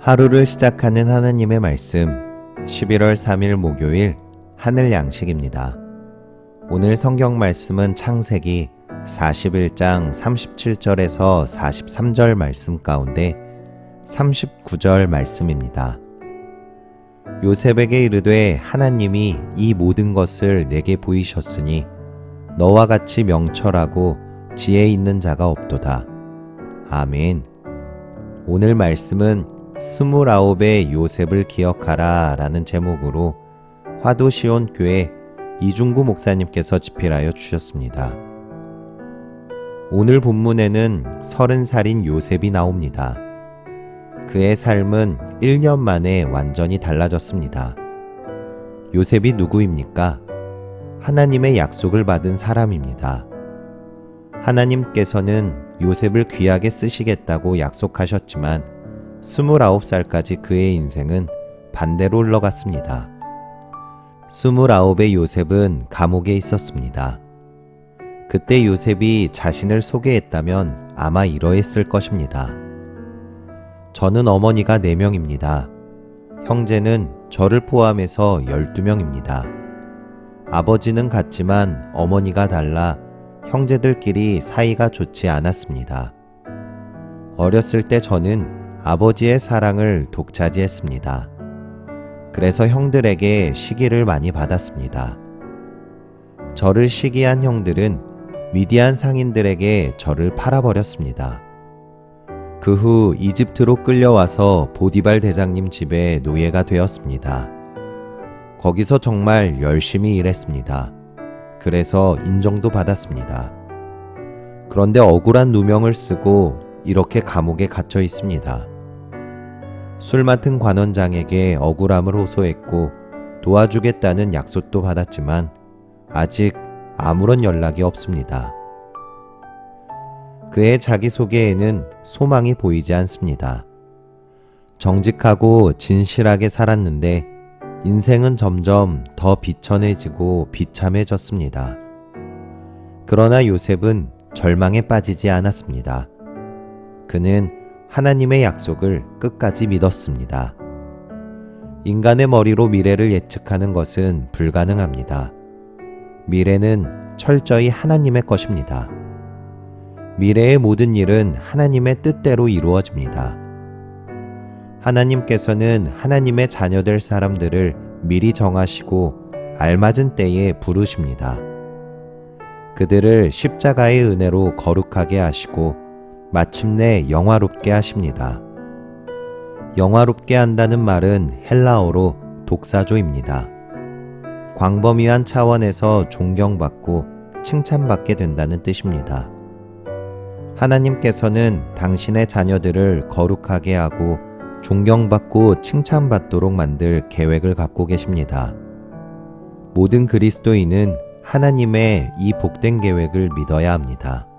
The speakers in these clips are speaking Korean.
하루를 시작하는 하나님의 말씀 11월 3일 목요일 하늘 양식입니다. 오늘 성경 말씀은 창세기 41장 37절에서 43절 말씀 가운데 39절 말씀입니다. 요셉에게 이르되 하나님이 이 모든 것을 내게 보이셨으니 너와 같이 명철하고 지혜 있는 자가 없도다. 아멘. 오늘 말씀은 스물아홉의 요셉을 기억하라 라는 제목으로 화도시온 교회 이중구 목사님께서 집필하여 주셨습니다. 오늘 본문에는 서른 살인 요셉이 나옵니다. 그의 삶은 1년 만에 완전히 달라졌습니다. 요셉이 누구입니까? 하나님의 약속을 받은 사람입니다. 하나님께서는 요셉을 귀하게 쓰시겠다고 약속하셨지만 29살까지 그의 인생은 반대로 흘러갔습니다. 29의 요셉은 감옥에 있었습니다. 그때 요셉이 자신을 소개했다면 아마 이러했을 것입니다. 저는 어머니가 4명입니다. 형제는 저를 포함해서 12명입니다. 아버지는 같지만 어머니가 달라 형제들끼리 사이가 좋지 않았습니다. 어렸을 때 저는 아버지의 사랑을 독차지했습니다. 그래서 형들에게 시기를 많이 받았습니다. 저를 시기한 형들은 위대한 상인들에게 저를 팔아버렸습니다. 그 후 이집트로 끌려와서 보디발 대장님 집에 노예가 되었습니다. 거기서 정말 열심히 일했습니다. 그래서 인정도 받았습니다. 그런데 억울한 누명을 쓰고 이렇게 감옥에 갇혀 있습니다. 술 맡은 관원장에게 억울함을 호소했고 도와주겠다는 약속도 받았지만 아직 아무런 연락이 없습니다. 그의 자기소개에는 소망이 보이지 않습니다. 정직하고 진실하게 살았는데 인생은 점점 더 비천해지고 비참해졌습니다. 그러나 요셉은 절망에 빠지지 않았습니다. 그는 하나님의 약속을 끝까지 믿었습니다. 인간의 머리로 미래를 예측하는 것은 불가능합니다. 미래는 철저히 하나님의 것입니다. 미래의 모든 일은 하나님의 뜻대로 이루어집니다. 하나님께서는 하나님의 자녀될 사람들을 미리 정하시고 알맞은 때에 부르십니다. 그들을 십자가의 은혜로 거룩하게 하시고 마침내 영화롭게 하십니다. 영화롭게 한다는 말은 헬라어로 독사조입니다. 광범위한 차원에서 존경받고 칭찬받게 된다는 뜻입니다. 하나님께서는 당신의 자녀들을 거룩하게 하고 존경받고 칭찬받도록 만들 계획을 갖고 계십니다. 모든 그리스도인은 하나님의 이 복된 계획을 믿어야 합니다.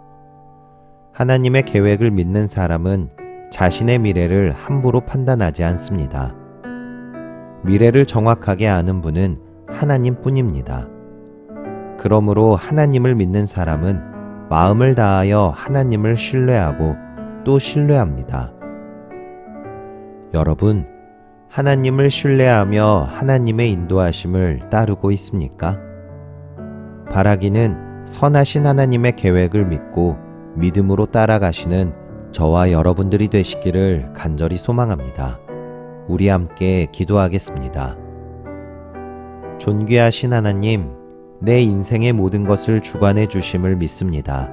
하나님의 계획을 믿는 사람은 자신의 미래를 함부로 판단하지 않습니다. 미래를 정확하게 아는 분은 하나님 뿐입니다. 그러므로 하나님을 믿는 사람은 마음을 다하여 하나님을 신뢰하고 또 신뢰합니다. 여러분, 하나님을 신뢰하며 하나님의 인도하심을 따르고 있습니까? 바라기는 선하신 하나님의 계획을 믿고 믿음으로 따라가시는 저와 여러분들이 되시기를 간절히 소망합니다. 우리 함께 기도하겠습니다. 존귀하신 하나님, 내 인생의 모든 것을 주관해 주심을 믿습니다.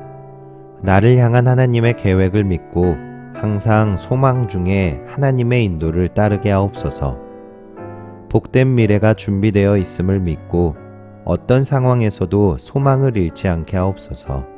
나를 향한 하나님의 계획을 믿고 항상 소망 중에 하나님의 인도를 따르게 하옵소서. 복된 미래가 준비되어 있음을 믿고 어떤 상황에서도 소망을 잃지 않게 하옵소서.